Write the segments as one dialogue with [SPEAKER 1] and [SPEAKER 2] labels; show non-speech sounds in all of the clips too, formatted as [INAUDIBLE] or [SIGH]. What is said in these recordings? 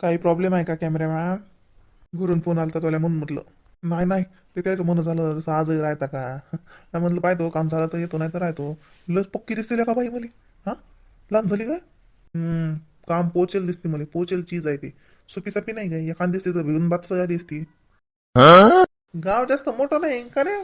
[SPEAKER 1] काही प्रॉब्लेम आहे का कॅमेरामॅन घरून फोन आलता तुला म्हणून म्हटलं नाही नाही ते त्याचं म्हणणं झालं जसं आजही राहता का? [LAUGHS] नाही म्हणलं पाहतो काम झालं तर येतो नाही तर राहतो. लस पक्की दिसते का बाई मला? हा? लहान झाली काय हम्म, काम पोचेल दिसते मला पोचेल चीज आहे ती. सुपी सापी नाही काय एखाद दिसते तर भिवून बात सजा दिसती गाव जास्त मोठं नाही का रे?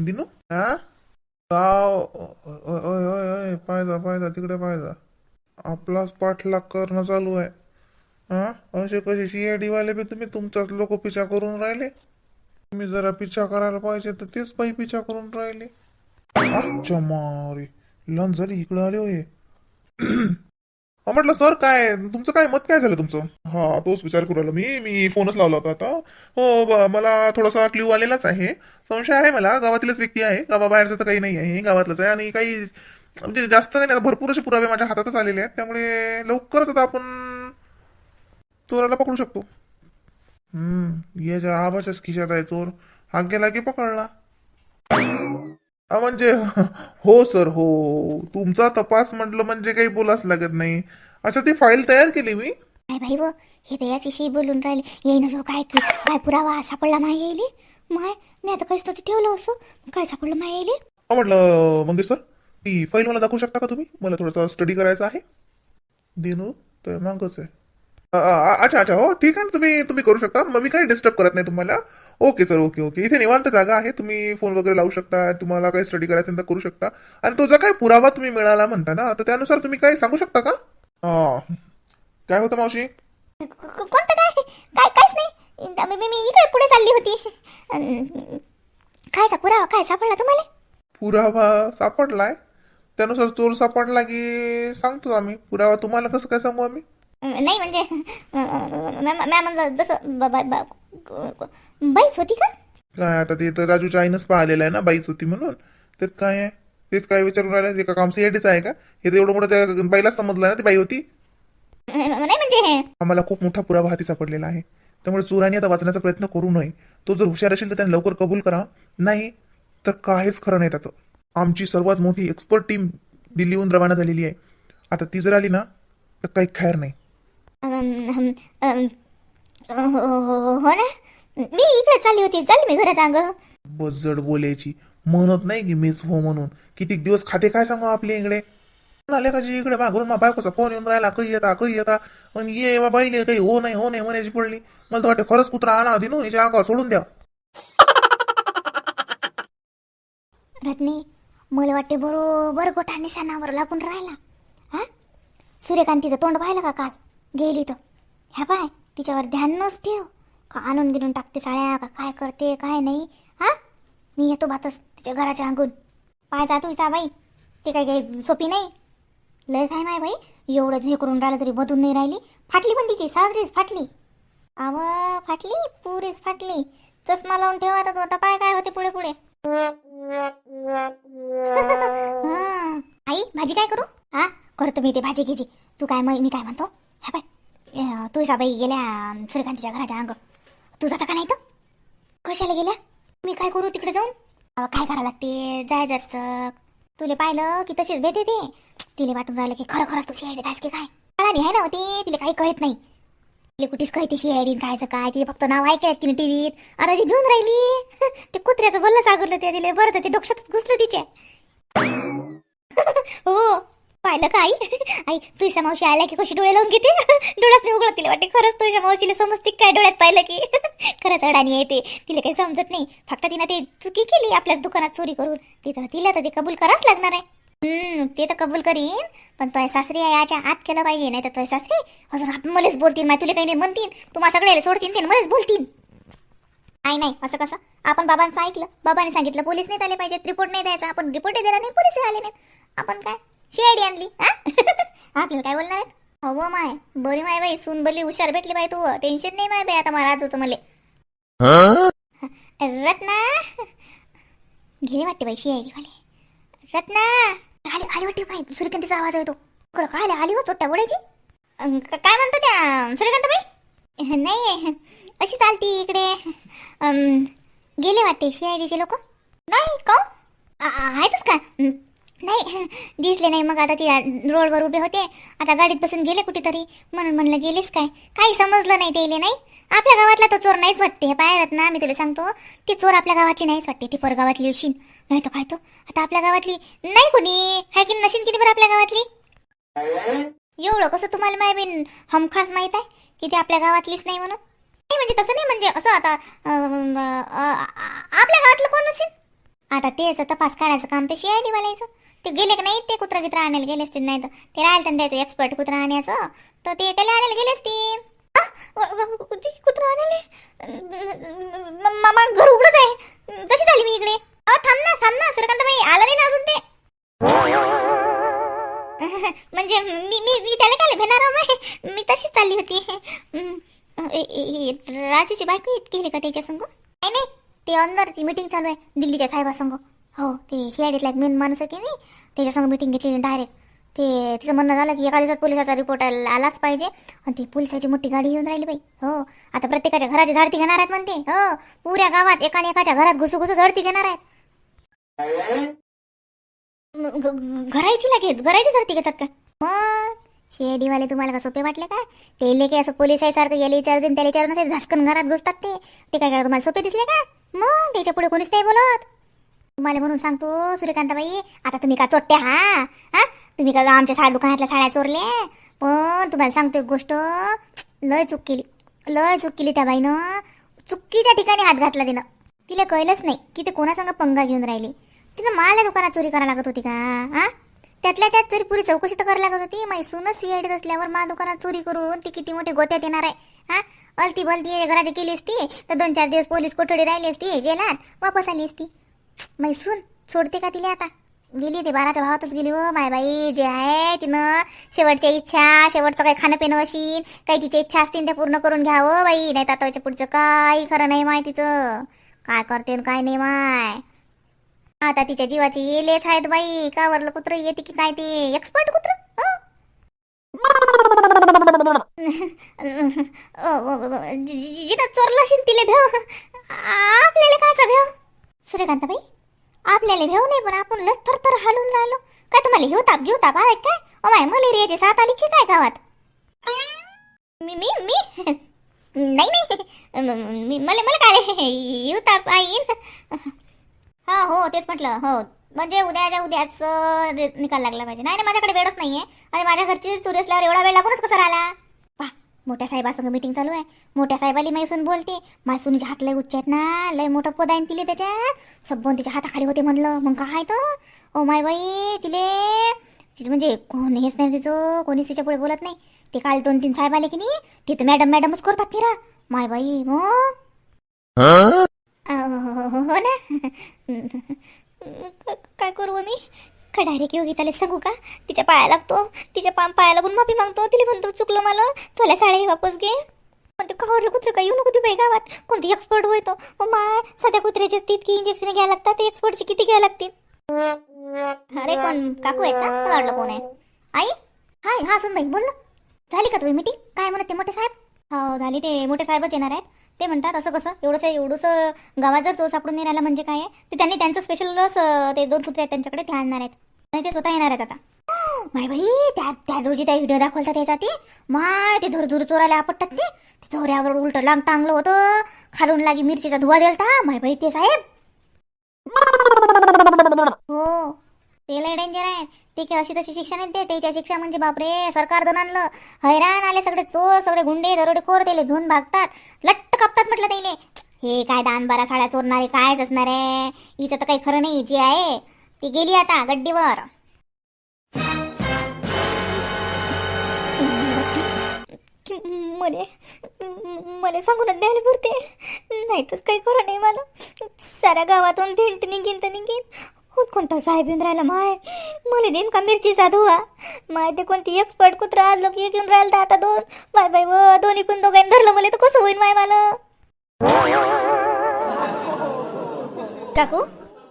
[SPEAKER 1] दिनू? हा? गाव ओय ओय ओय ओय पायदा पायदा तिकडे पायदा आपलाच पाठलाग करणं चालू आहे. हा? असे कसे सीआयडी वाले बी तुम्ही तुमचाच लोक पिछा करून राहिले? तुम्ही जरा पिछा करायला पाहिजे तर तेच पायी पिछा करून राहिले. अच्छा मारे लहान झाली इकडे आले होय. म्हटलं सर काय तुमचं काय मत काय झालं तुमचं? हा तोच विचार करू राहिलो मी. मी फोनच लावला होता आता. हो मला थोडासा क्ल्यू आलेलाच आहे. संशय आहे मला. गावातीलच व्यक्ती आहे. गावाबाहेरचं तर काही नाही आहे. गावातलंच आहे. आणि काही म्हणजे जास्त काही नाही भरपूर असे पुरावे माझ्या हातातच आलेले आहेत. त्यामुळे लवकरच आता आपण चोराला पकडू शकतो. हम्म याच्या आबाच्याच खिशात आहे चोर. हा गेला की पकडला. म्हणजे हो सर हो. तुमचा तपास म्हटलं म्हणजे काही बोलाच लागत नाही. अच्छा ती फाईल तयार केली मी.
[SPEAKER 2] काय भाई व? हे तर याच्याशी बोलून राहिले. येईन जो काय काय पुरावा सापडला माय येईल? माय मी आता काहीच नव्हतं ठेवलं असं? काय सापडलं माय येईल?
[SPEAKER 1] म्हटलं मंगेश सर ती फाईल मला दाखवू शकता का तुम्ही? मला थोडासा स्टडी करायचा आहे. दिनू तर मागच आहे. अच्छा अच्छा हो ठीक आहे ना तुम्ही तुम्ही करू शकता. मग मी काही डिस्टर्ब करत नाही तुम्हाला. ओके सर ओके ओके इथे निवांत जागा आहे. तुम्ही फोन वगैरे लावू शकता. तुम्हाला काही स्टडी करायचं असेल तर करू शकता. आणि तो जो काही पुरावा तुम्ही मिळाला म्हणता ना तर त्यानुसार तुम्ही काही सांगू शकता का? हा काय होतं मावशी?
[SPEAKER 2] कोणतं काय? काय काहीच नाही. मी- मी मी इकडे पुढे चालली होती. खायचा पुरावा काय सापडला तुम्हाला?
[SPEAKER 1] पुरावा सापडलाय. त्यानुसार चोर सापडला की सांगतो आम्ही. पुरावा तुम्हाला कसं काय सांगू आम्ही?
[SPEAKER 2] नाही म्हणजे मॅम म्हणलं जसं बाईच होती का?
[SPEAKER 1] काय आता ते तर राजूच्या आईनंच पाहिलेलं आहे ना बाईच होती म्हणून. त्यात काय आहे? तेच काय विचारून राहिलं ते का काम सीआयडीचं आहे का? हे तर एवढं मोठं त्या बाईलाच समजलं ना ती बाई होती.
[SPEAKER 2] नाही म्हणजे
[SPEAKER 1] आम्हाला खूप मोठा पुरावा हाती सापडलेला आहे. त्यामुळे चोरांनी आता वाचण्याचा प्रयत्न करू नये. तो जर हुशार असेल तर त्याने लवकर कबूल करा. नाही तर काहीच खरं नाही त्याचं. आमची सर्वात मोठी एक्सपर्ट टीम दिल्लीहून रवाना झालेली आहे. आता ती जर आली ना तर काही खैर नाही.
[SPEAKER 2] हो ना? मी इकडे चालली होती. चालली मी घरात अंग.
[SPEAKER 1] बजड बोलायची. म्हणत नाही की मीच हो म्हणून. किती दिवस खाते काय सांगा आपल्या इकडे? आले का इकडे मागून? मा बायकोचा फोन येऊन राहिला. काही येता काही येता. पण ये बा बाईले काही हो नाही हो नाही म्हणायची पडली. मला तर वाटतं खरंच कुत्रा आणा दिनू याच्या अंगावर सोडून द्या.
[SPEAKER 2] रत्नी मला वाटते बरोबर गोठा निशाणावर लागून राहिला. हा? सूर्यकांतीचं तोंड पाहिलं का काल? गेली तर ह्या पाय तिच्यावर ध्यान ठेव. का आणून गिरून टाकते साड्या का काय करते काय नाही हा? मी येतो भातच तिच्या घराच्या अंगून. पाय जातो हिचा बाई. ते काही काही सोपी नाही. लयच आहे माय बाई. एवढं हे करून राहिलं तरी बदून नाही राहिली. फाटली पण तिची साजरीच फाटली. आव फाटली पुरीच फाटली. चष्मा लावून ठेवा तर तू. आता पाय काय होते पुढे पुढे. [LAUGHS] आई भाजी काय करू? हा करतो मी ते भाजी घ्यायची तू काय मी काय म्हणतो? हा बाय. तू बाई गेल्या सूर्यकांतीच्या घराच्या अंग. तू जाता का नाही तर कशाला गेल्या? मी काय करू तिकडे जाऊन? काय करावं लागते? जाय जास्त. तुले पाहिलं की तशीच भेटे ते. तिले वाटून राहिलं की खरं खरंच तू शेअर देतास की काय? कळाली आहे ना हो ते? तिले तिला काही कळत नाही. तिला कुठेच कळते शेअर कायचं काय. तिने फक्त नाव ऐकायच तिने टीव्हीत. अरे ती घेऊन राहिली. [LAUGHS] ते कुत्र्याचं बोललं सागरलं ते. तिले बरं तर ते डोक्यातच घुसलं तिच्या. [LAUGHS] हो. पाहिलं का [LAUGHS] आई आई तुझ्या मावशी आल्या की कशी डोळे लावून घेते? [LAUGHS] डोळ्याच नाही उघडत तिला वाटते. खरंच तुझ्या मावशीला समजते काय डोळ्यात पाहिलं की? [LAUGHS] खरंच अडाणी येते तिला काही समजत नाही. फक्त तिनं ते चुकी केली आपल्याच दुकानात चोरी करून. तिथं तिला तर ते कबूल करावंच लागणार आहे. हम्म ते तर कबूल करीन. पण तो सासरी आहे याच्या आत केलं पाहिजे. नाही तर तो सासरी अजून आपण मलाच बोलतील. माय तुला काही नाही म्हणतील. तुम्हाला सगळ्याला सोडतील ते मलाच बोलतील. नाही नाही असं कसं? आपण बाबांचं ऐकलं. बाबांनी सांगितलं पोलीस नाही आले पाहिजेत रिपोर्ट नाही द्यायचा. आपण रिपोर्ट दिला नाही पोलीस आले नाहीत. आपण काय? शेडी आणली हा? [LAUGHS] आपल्याला काय बोलणार आहेत हो माय बरी माय बाई सून बली हुशार भेटली बाई तू. टेन्शन नाही माय बाई आता मला राजूचं मले. रत्ना! घे वाटते बाई शेडी वाले रत्ना! आली आली वाटते बाई. सूर्यकांतीचा आवाज येतो. कळ काय आली? हो चोट्टा बोडायची? काय म्हणतो त्या सूर्यकांत बाई? [LAUGHS] नाही अशी चालती इकडे. गेले वाटते सीआयडीचे लोक. नाही का आहेतच का? नाही दिसले नाही. मग आता ती रोडवर उभे होते. आता गाडीत बसून गेले कुठेतरी. म्हणून म्हणलं गेलेच काय? काही समजलं नाही त्याले नाही? आपल्या गावातला तो चोर नाहीच वाटते. हे पाहिलं ना मी तुला सांगतो. ती चोर आपल्या गावातली नाहीच वाटते. ती परगावातली अशीन नाही तर काय तो? आता आपल्या गावातली नाही कोणी. हाय की नशीन किती बरं आपल्या गावातली? एवढं कसं तुम्हाला माय हमखास माहीत आहे? की ती आपल्या गावातलीच नाही म्हणून? नाही म्हणजे तसं नाही म्हणजे असं आता आपल्या गावातलं कोण असेल आता तेच तपास काढायचं काम ते सीआयडी वालायचं. ते गेले की नाही ते कुत्रा गित्रा आणायला गेले असतील नाही तर. ते राहिलं त्यांना त्याचं एक्सपर्ट कुत्रा आणायचं. तर ते त्याला आणायला गेले असतील. कुत्रा आणायला? मामा घर उघडच आहे. कशी झाली मी इकडे? थांब ना थांब ना सूर्यकांत बाई आलं नाही ना अजून ते? [LAUGHS] म्हणजे मी मी मी त्याला काय भेणार मी तशीच चालली होती. राजूची बायको इतकी गेली का त्याच्या संग? नाही नाही ते अंदर ती मीटिंग चालू आहे दिल्लीच्या साहेबासंग. हो ते सीआयडीतला एक मेन माणूस आहे की नाही त्याच्यासंग मिटिंग घेतली डायरेक्ट ते तिचं म्हणणं झालं की एका दिवसात पोलिसाचा रिपोर्ट आलाच पाहिजे. आणि ती पोलिसाची मोठी गाडी येऊन राहिली बाई. हो. आता प्रत्येकाच्या घराची झाडती घेणार आहेत म्हणते. हो. पुऱ्या गावात एकाने एकाच्या घरात घुसू घुसू झडती घेणार आहेत. घरायची लागेल घरायची झडती घेतात का? मग शेडीवाले तुम्हाला का सोपे वाटले का? ते लेके असं पोलीस आहे सारखं याला विचारते त्याला विचारून असे धसकन घरात घुसतात ते. ते काय काय तुम्हाला सोपे दिसले का? मग त्याच्या पुढे कोणीच नाही बोलत. तुम्हाला म्हणून सांगतो सूर्यकांताबाई आता तुम्ही का चोट्टे हा? हा? तुम्ही का आमच्या साड्या दुकानातल्या साड्या चोरले पण तुम्हाला सांगतो एक गोष्ट लय चूक केली. लय चूक केली त्या बाईनं. चुकीच्या ठिकाणी हात घातला तिनं. तिला कळलंच नाही की ते कोणासंग पंगा घेऊन राहिली. तिनं मला दुकानात चोरी करायला लागत होती का? हा? त्यातल्या त्यात तरी पुरी चौकशी तर करायला लागत होती. मैसूनच सूनच सीआयडीत असल्यावर मा दुकानात चोरी करून ती किती मोठी गोत्यात येणार आहे. हा? अलती भलती घराची केली असती तर दोन चार दिवस पोलीस कोठडी राहिली असती जेलात वापस आली असती. माई सोडते का तिला आता? गेली ते बाराच्या भावातच गेली हो माय बाई जे आहे तिनं. शेवटच्या इच्छा शेवटचं काही खाणं पिणं असेल काही तिच्या इच्छा असतील त्या पूर्ण करून घ्यावं हो, बाई. नाही तर पुढचं काही खरं नाही माय तिचं. काय करते काय नाही माय. आता तिच्या जीवाची येलेच आहेत बाई. का वरलं कुत्र येते की काय ते? एक्सपर्ट कुत्र? जिनं चोरलं असेल तिले भेव आपल्याला कायचा भेव सूर्यकांताबाई आपल्याला घेऊ नाही पण आपण लस थरथर थर हालून राहिलो. काय तुम्हाला घेऊ ताप घेऊ ताप आहे काय? ओ माय मलेरियाची साथ आली की काय गावात? मी मी मी? नाही नाही. मी मला मला काय येऊ ताप येईन हा हो तेच म्हटलं हो. म्हणजे उद्याच्या उद्याच निकाल लागला पाहिजे. नाही नाही माझ्याकडे वेळच नाहीये. आणि माझ्या घरची चोरी असल्यावर एवढा वेळ लागूनच कसा राहिला? मोठ्या साहेबासंग मीटिंग चालू आहे. मोठ्या साहेबाली मैसून बोलते मायसूनीच्या हात लय उच्च आहेत ना लय मोठं पद आहे न तिले त्याच्यात. सब्बन तिच्या हाताखाली होते म्हणलं. मग काय तर ओ माय बाई तिले म्हणजे कोण हेच नाही तिचं कोणीच तिच्या पुढे बोलत नाही. ते काल दोन तीन साहेब आले की नाही ते तर मॅडम मॅडमच करतात तिरा माय बाई मग? हो? ना काय करू हो मी का डायरेक्ट योगिताला सांगू का? तिच्या पाया लागतो तिच्या पा पाया लागून माफी मागतो तिला म्हणतो चुकलो मला तुला साड्या वापस घे. पण ते कवरलं कुत्र का येऊ नको ती बाई गावात? कोणती एक्सपर्ट होय तो ओ माय सध्या कुत्र्याचे तितकी इंजेक्शन घ्यायला लागतात एक्सपर्टची किती घ्यायला लागतील? अरे कोण? काकू आहेत ना? मला वाटलं कोण आहे. आई? हाय हा सुन बाई बोल ना. झाली का तुम्ही मीटिंग काय म्हणत ते मोठे साहेब? हो झाली ते. मोठे साहेबच येणार आहेत. ते म्हणतात असं कसं? एवढंसं एवढंसं गावात जर चोर सापडून नाही राहिला म्हणजे काय आहे? ते त्यांनी त्यांचं स्पेशल ते दोन कुत्रे आहेत त्यांच्याकडे ते आणणार आहेत. नाही ते स्वतः येणार आहेत आता. माय बाई त्या त्या रोजी त्या व्हिडिओ दाखवतात त्याचा ते. माय ते धुर धुर चोरायला आपटतात ते. चोऱ्यावर उलट लांग टांगलं होतं. खालून लागी मिरचीचा धुवा दिलता. माय बाई ते साहेब. हो ते लय डेंजर आहे. ते काय अशी तशी शिक्षा नाही त्याच्या शिक्षा म्हणजे बापरे सरकार दोन आणलं. हैराण आले सगळे चोर सगळे गुंडे दरोडेखोर त्याले घेऊन भागतात. लट्ट कापतात म्हटलं त्याले. हे काय दान बारा साड्या चोरणारे कायच असणार आहे? हिचं तर काही खरं नाही जे आहे. ती गेली आता गड्डीवर. मले मला सांगून द्यायला पुरते. नाहीतच काही खरं नाही मला. साऱ्या गावातून धिंट निघीन तर निघीन. कोणता साहेब येऊन राहिला माय? मला देईन का मिरचीचा धुवा? माय ते कोणती एक्सपर्ट कुत्रा आलो की एक येऊन राहिलं तर आता दोन. माय बाय व दोन्ही कोण दोघांनी धरलं मला तर कसं होईल माय मला? काकू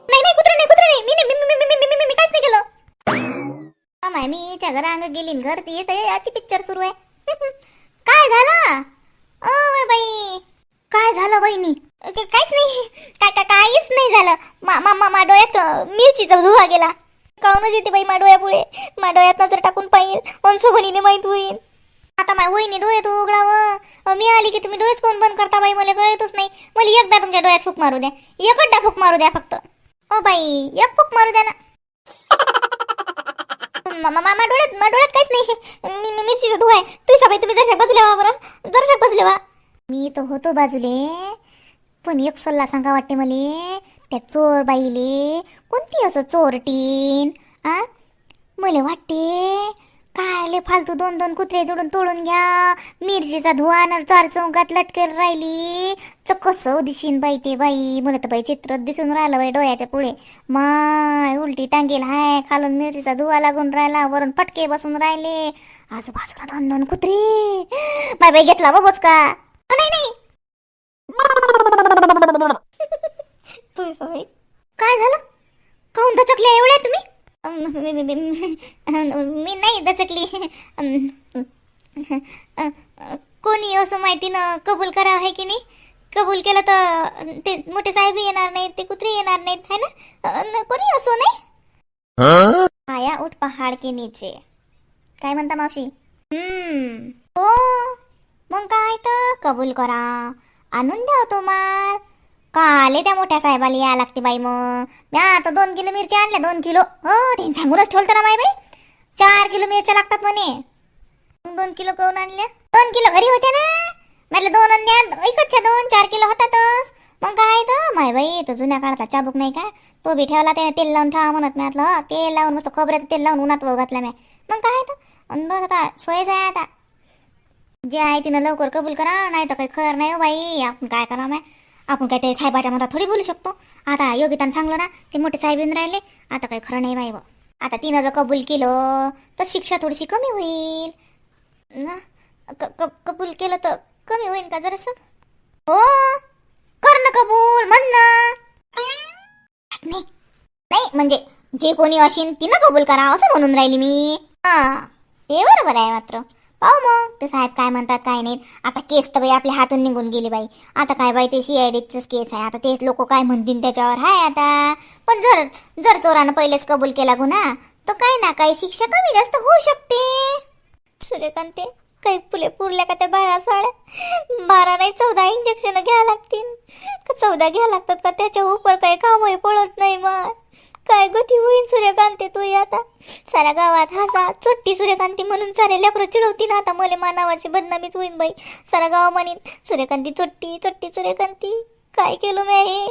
[SPEAKER 2] नाही नाही कुत्रा नाही कुत्रा नाही. मी नाही मी मी मी मी मी मी मी काहीच नाही केलं. माय मी हिच्या घरांग गेली न घर ती येते अति पिक्चर सुरू आहे. [LAUGHS] काय झालं? O by. काय झालं बहिणी काहीच नाही. काय काय काहीच नाही झालं. मा मा मा- मा डोळ्यात मिरचीचा धुवा गेला. काऊन येते बाई मा डोळ्यापुढे? मा डोळ्यात नजर टाकून पाहिल. कोण बनीले माहीत होईल. आता माय वहिनी डोळे तू उघडावं मी आली की तुम्ही डोळेच कोण बंद करता बाई? मला कळतच नाही. मला एकदा तुमच्या डोळ्यात फूक मारू द्या. एकदा फूक मारू द्या फक्त. ओ बाई एक फूक मारू द्या ना. मामा डोळ्यात मा डोळ्यात काहीच नाही. मी मी मिरचीचा धुवाय आहे. तुम्ही सबाई तुम्ही दर्शक बसले वा बरं. दर्शक बसले वा मी तर होतो बाजूले. पण एक सल्ला सांगा वाटते मले. त्या चोर बाईले कोणती असं चोर टीन आ? मला वाटते कायले फालतू दोन दोन कुत्रे जोडून तोडून घ्या. मिरचीचा धुवा न चार चौकात लटकेल राहिली. तर कसं दिशीन बाई ते बाई. मला तर बाई चित्र दिसून राहिलं बाई डोळ्याच्या पुढे. माय उलटी टांगेल हाय. खालून मिरचीचा धुवा लागून राहिला. वरून पटके बसून राहिले. आजूबाजूला दोन दोन कुत्रे. बाय बाई घेतला बाबोच का नाही नाही. [LAUGHS] [LAUGHS] काय झालं काहून दचकले एवढ्या तुम्ही अम, मी- नाही दचकली. कोणी असं माहिती ना कबूल करावं आहे की नाही? कबूल केलं तर ते मोठे साहेब येणार नाहीत ते कुत्रे येणार नाहीत है ना? कोणी असो नाही? आया उठ पहाड के नीचे. काय म्हणता मावशी? हम्म. हो. मग काय तर कबूल करा. आणून द्या हो तो मार काले त्या मोठ्या साहेबाला या लागते बाई मग. मी आता दोन किलो मिरच्या आणल्या दोन किलो. हो ते सांगूनच ठेवलं ना माय बाई. चार किलो मिरच्या लागतात म्हणे. मग दोन किलो काऊन आणल्या. दोन किलो घरी होत्या ना. म्हटलं दोन आणल्या एकच दोन चार किलो होतातच. मग काय तर माय बाई तो जुन्या काळातला चाबूक नाही का? तो बी ठेवला त्याने तेल लावून ठेवा म्हणत मी म्हटलं तेल लावून मस्त खोबऱ्याचं तेल लावून उन्हात वाहू घातला मी मग काय तर बस आता सोयच आहे आता. जे आहे तिनं लवकर कबूल करा नाही तर काही खरं नाही हो बाई. आपण काय करा माय? आपण काय ते साहेबाच्या मधात थोडी बोलू शकतो. आता योगितानं सांगलं ना ते मोठे साहेब येऊन राहिले. आता काही खरं नाही बाई आता तिनं जर कबूल केलं तर शिक्षा थोडीशी कमी होईल. ना? क- क- कबूल केलं तर कमी होईल का जरासं? हो? कर ना कबूल म्हण ना. नाही नाही म्हणजे जे कोणी असेल तिनं कबूल करा असं म्हणून राहिली मी. हा ते बरोबर आहे मात्र. पाहू मग. ते साहेब काय म्हणतात काय नाही. आता केस तर बाई आपल्या हातून निघून गेली बाई. आता काय बाई ते सीआयडीच केस आहे. आता तेच लोक काय म्हणतील त्याच्यावर? हाय आता. पण जर जर चोरानं पहिलेच कबूल केला गुन्हा तर काही ना काही शिक्षा कमी जास्त होऊ शकते. सूर्यकांते काही फुले पुरल्या का त्या बारा साड्या बारा नाही चौदा इंजेक्शन घ्या लागतील. का चौदा घ्या लागतात का? त्याच्या उपर काही कामही पडत नाही मग. काय गती होईन सूर्यकांती तू आता? साऱ्या गावात हसा चोट्टी सूर्यकांती म्हणून सारे लेकरं चिडवती ना आता. मले मानावाची बदनामीच होईन बाई. सारा गाव म्हणीन सूर्यकांती चोट्टी चोट्टी सूर्यकांती. काय केलं मी हे?